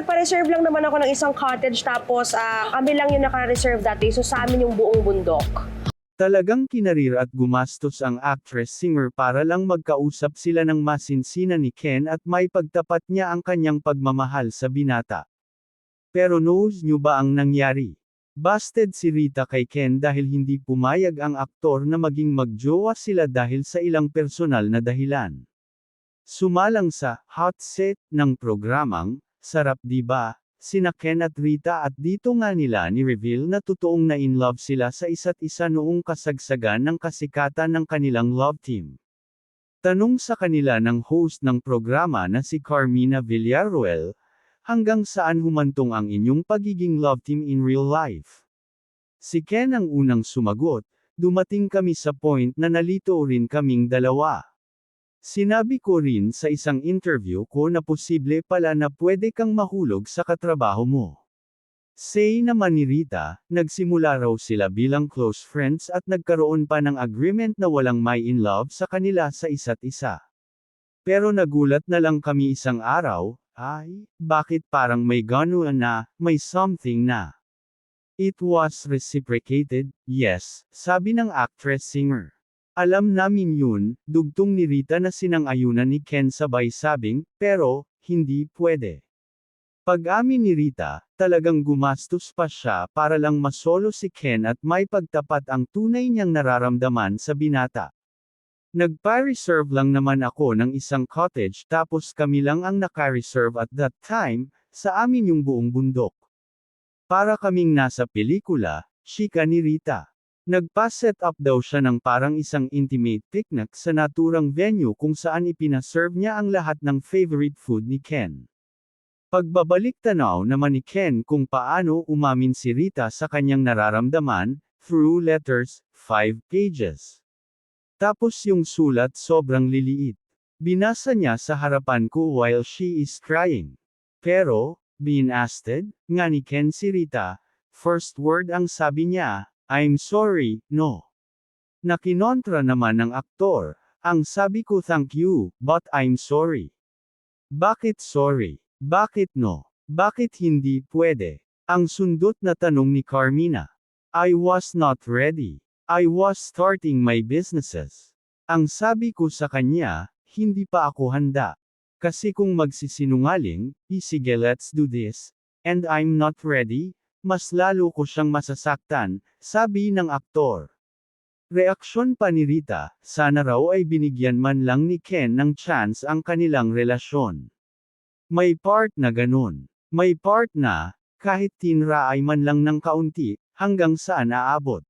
nagpa-reserve lang naman ako ng isang cottage tapos ah, kami lang yung naka-reserve dati. So sa amin yung buong bundok. Talagang kinarir at gumastos ang actress-singer para lang magkausap sila ng masinsina ni Ken at may pagtapat niya ang kanyang pagmamahal sa binata. Pero knows nyo ba ang nangyari? Busted si Rita kay Ken dahil hindi pumayag ang aktor na maging magjowa sila dahil sa ilang personal na dahilan. Sumalang sa hot set ng programang Sarap Di Ba? Sina Ken at Rita at dito nga nila ni-reveal na totoong na in love sila sa isa't isa noong kasagsagan ng kasikatan ng kanilang love team. Tanong sa kanila ng host ng programa na si Carmina Villarroel, hanggang saan humantong ang inyong pagiging love team in real life? Si Ken ang unang sumagot, dumating kami sa point na nalito rin kaming dalawa. Sinabi ko rin sa isang interview ko na posible pala na pwede kang mahulog sa katrabaho mo. Say naman ni Rita, nagsimula raw sila bilang close friends at nagkaroon pa ng agreement na walang may in love sa kanila sa isa't isa. Pero nagulat na lang kami isang araw, ay, bakit parang may gano'n na, may something na. It was reciprocated, yes, sabi ng actress-singer. Alam namin yun, dugtong ni Rita na sinang-ayunan ni Ken sabay sabing, pero, hindi pwede. Pag-amin ni Rita, talagang gumastos pa siya para lang masolo si Ken at may pagtapat ang tunay niyang nararamdaman sa binata. Nagpa-reserve lang naman ako ng isang cottage tapos kami lang ang naka-reserve at that time, sa amin yung buong bundok. Para kaming nasa pelikula, chika ni Rita. Nagpa-set up daw siya ng parang isang intimate picnic sa naturang venue kung saan ipinaserve niya ang lahat ng favorite food ni Ken. Pagbabalik tanaw naman ni Ken kung paano umamin si Rita sa kanyang nararamdaman, through letters, 5 pages. Tapos yung sulat sobrang liliit. Binasa niya sa harapan ko while she is crying. Pero, being asked, nga ni Ken si Rita, first word ang sabi niya, I'm sorry, no. Nakinontra naman ng aktor, ang sabi ko thank you, but I'm sorry. Bakit sorry? Bakit no? Bakit hindi pwede? Ang sundot na tanong ni Carmina. I was not ready. I was starting my businesses. Ang sabi ko sa kanya, hindi pa ako handa. Kasi kung magsisinungaling, isige let's do this, and I'm not ready, mas lalo ko siyang masasaktan, sabi ng aktor. Reaksyon pa ni Rita, sana raw ay binigyan man lang ni Ken ng chance ang kanilang relasyon. May part na ganun. May part na, kahit tinra ay man lang ng kaunti, hanggang saan aabot.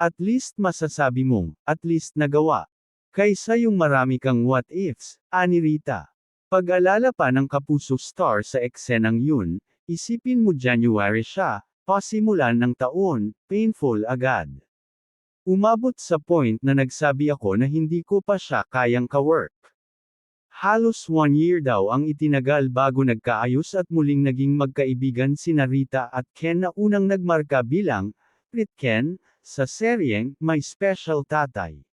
At least masasabi mong, at least nagawa. Kaysa yung marami kang what ifs, ani Rita. Pag-alala pa ng kapuso star sa eksenang yun, isipin mo January siya, pasimulan ng taon, painful agad. Umabot sa point na nagsabi ako na hindi ko pa siya kayang ka-work. Halos one year daw ang itinagal bago nagkaayos at muling naging magkaibigan sina Rita at Ken na unang nagmarka bilang, Rit Ken, sa seryeng, My Special Tatay.